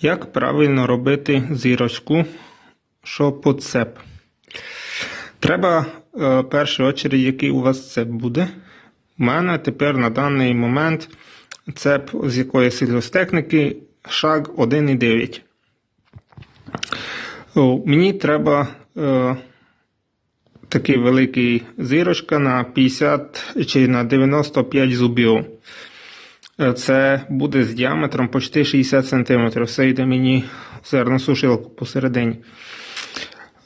Як правильно робити зірочку, що по цеп? Треба е, в першу очередь, який у вас цеп буде. У мене тепер на даний момент цеп з якоїсь сільгостехніки шаг 1,9. Мені треба е, такий великий зірочка на 50 чи на 95 зубів. Це буде з діаметром почти 60 см. Все йде мені зерносушилку посередині.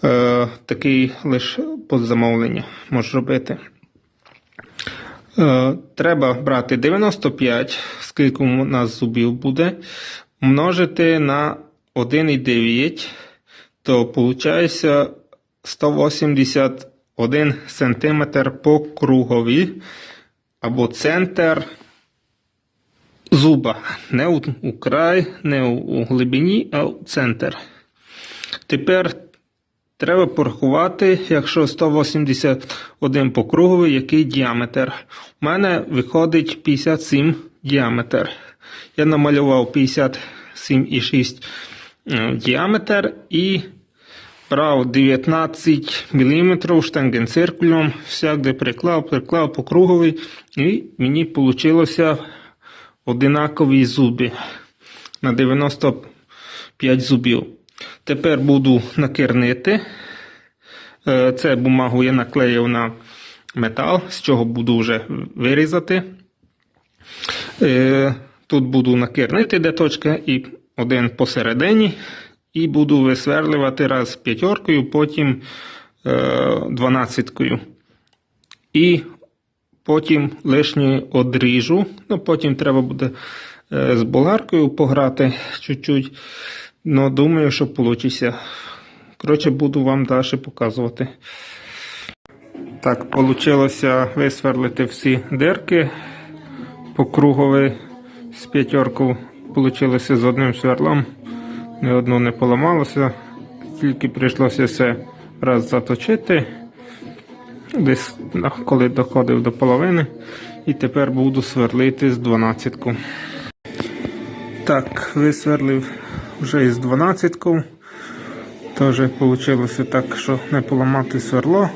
Е, такий лише замовлення можу робити. Е, треба брати 95, скільки у нас зубів буде, множити на 1,9, то виходить 181 см по кругові, або центр зуба. Не у, край, не у, глибині, а у центр. Тепер треба порахувати, якщо 181 по кругові, який діаметр. У мене виходить 57 діаметр. Я намалював 57,6 е, діаметр і брав 19 мм штангенциркулем, всяк де приклав, приклав по кругові, і мені вийшло одинакові зуби на 95 зубів. Тепер буду накернити. Е, Це бумагу я наклеїв на метал, з чого буду вже вирізати. Е, Тут буду накернити де точка і один посередині. І буду висверлювати раз п'ятеркою, потім е, дванадцяткою. І потім лишнє одріжу. Ну, потім треба буде е, з болгаркою пограти чуть-чуть. Ну, думаю, що вийде. Коротше, буду вам далі показувати. Так, вийшло висверлити всі дирки по круговій з п'ятерку. Вийшло з одним сверлом. Ні одно не поламалося, тільки прийшлося все раз заточити. Десь коли доходив до половини. І тепер буду сверлити з 12. Так, висверлив вже із 12. Теж вийшло так, що не поламати сверло.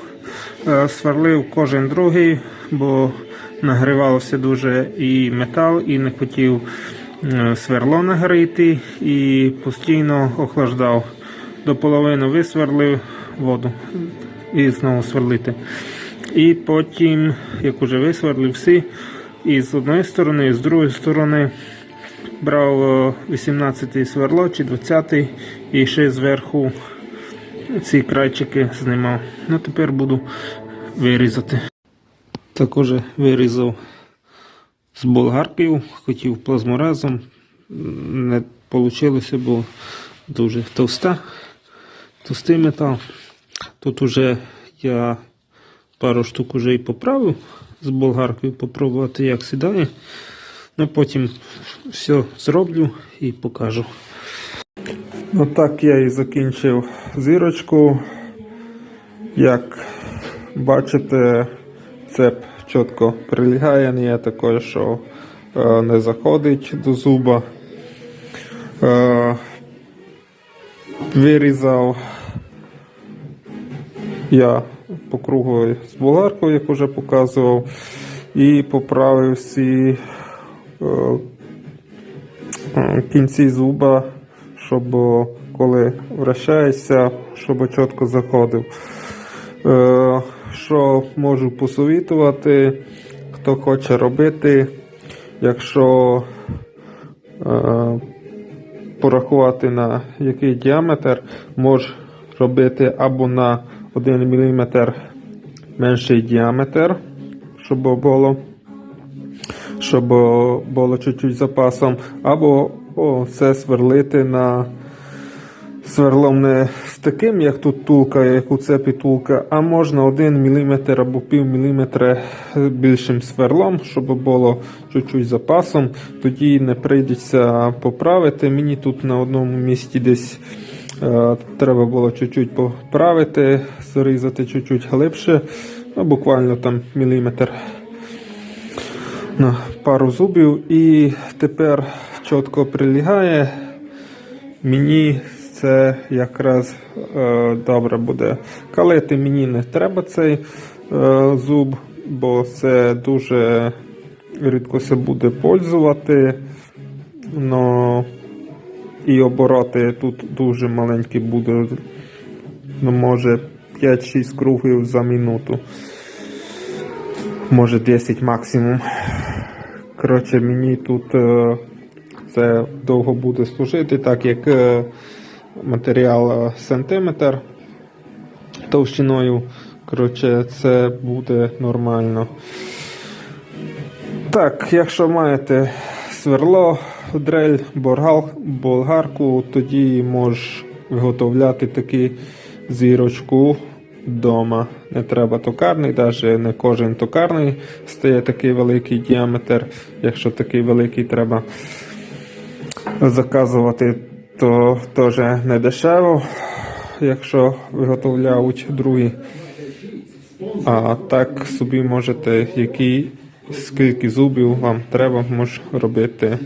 Е, Сверлив кожен другий, бо нагрівався дуже і метал, і не хотів е, сверло нагріти, і постійно охлаждав. До половини висверлив воду і знову сверлити. І потім, як уже висверлив всі, і з одної сторони, і з другої сторони брав 18-й сверло чи 20-й і ще зверху ці крайчики знімав. Ну тепер буду вирізати. Також вирізав з болгаркою, хотів плазморезом. Не вийшло, бо дуже товста, товстий метал. Тут уже я пару штук уже і поправив з болгаркою, попробувати як сідає. Ну потім все зроблю і покажу. Ну так я і закінчив зірочку. Як бачите, цеп чітко прилягає, не є такою, що е, не заходить до зуба. Е, вирізав я по кругу з як вже показував, і поправив всі е, е, кінці зуба, щоб е, коли вращаєшся, щоб чітко заходив. Що можу посовітувати, хто хоче робити, якщо порахувати на який діаметр, може робити або на 1 мм менший діаметр, щоб було щоб було чуть-чуть запасом, або о, все сверлити на сверлом не з таким, як тут тулка, як у цепі тулка, а можна 1 мм або пів міліметра більшим сверлом, щоб було чуть-чуть запасом. Тоді не прийдеться поправити. Мені тут на одному місці десь треба було чуть-чуть поправити, зарізати чуть-чуть глибше, ну, буквально там міліметр на пару зубів. І тепер чітко прилягає. Мені це якраз е, добре буде. Калити мені не треба цей е, зуб, бо це дуже рідко се буде пользувати. Но і обороти тут дуже маленькі буде. Ну, може 5-6 кругів за минуту. Може 10 максимум. Коротше, мені тут е, це довго буде служити, так як е, матеріал е, сантиметр товщиною. Коротше, це буде нормально. Так, якщо маєте сверло, дрель, боргал, болгарку, тоді можеш виготовляти таку зірочку вдома. Не треба токарний, навіть не кожен токарний стає такий великий діаметр. Якщо такий великий треба заказувати, то теж не дешево, якщо виготовляють другі. А так собі можете, який, скільки зубів вам треба, може робити.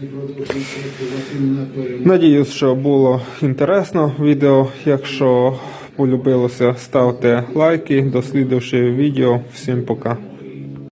Надіюсь, що було інтересно відео. Якщо полюбилося, ставте лайки. Дослідивши відео. Всім пока.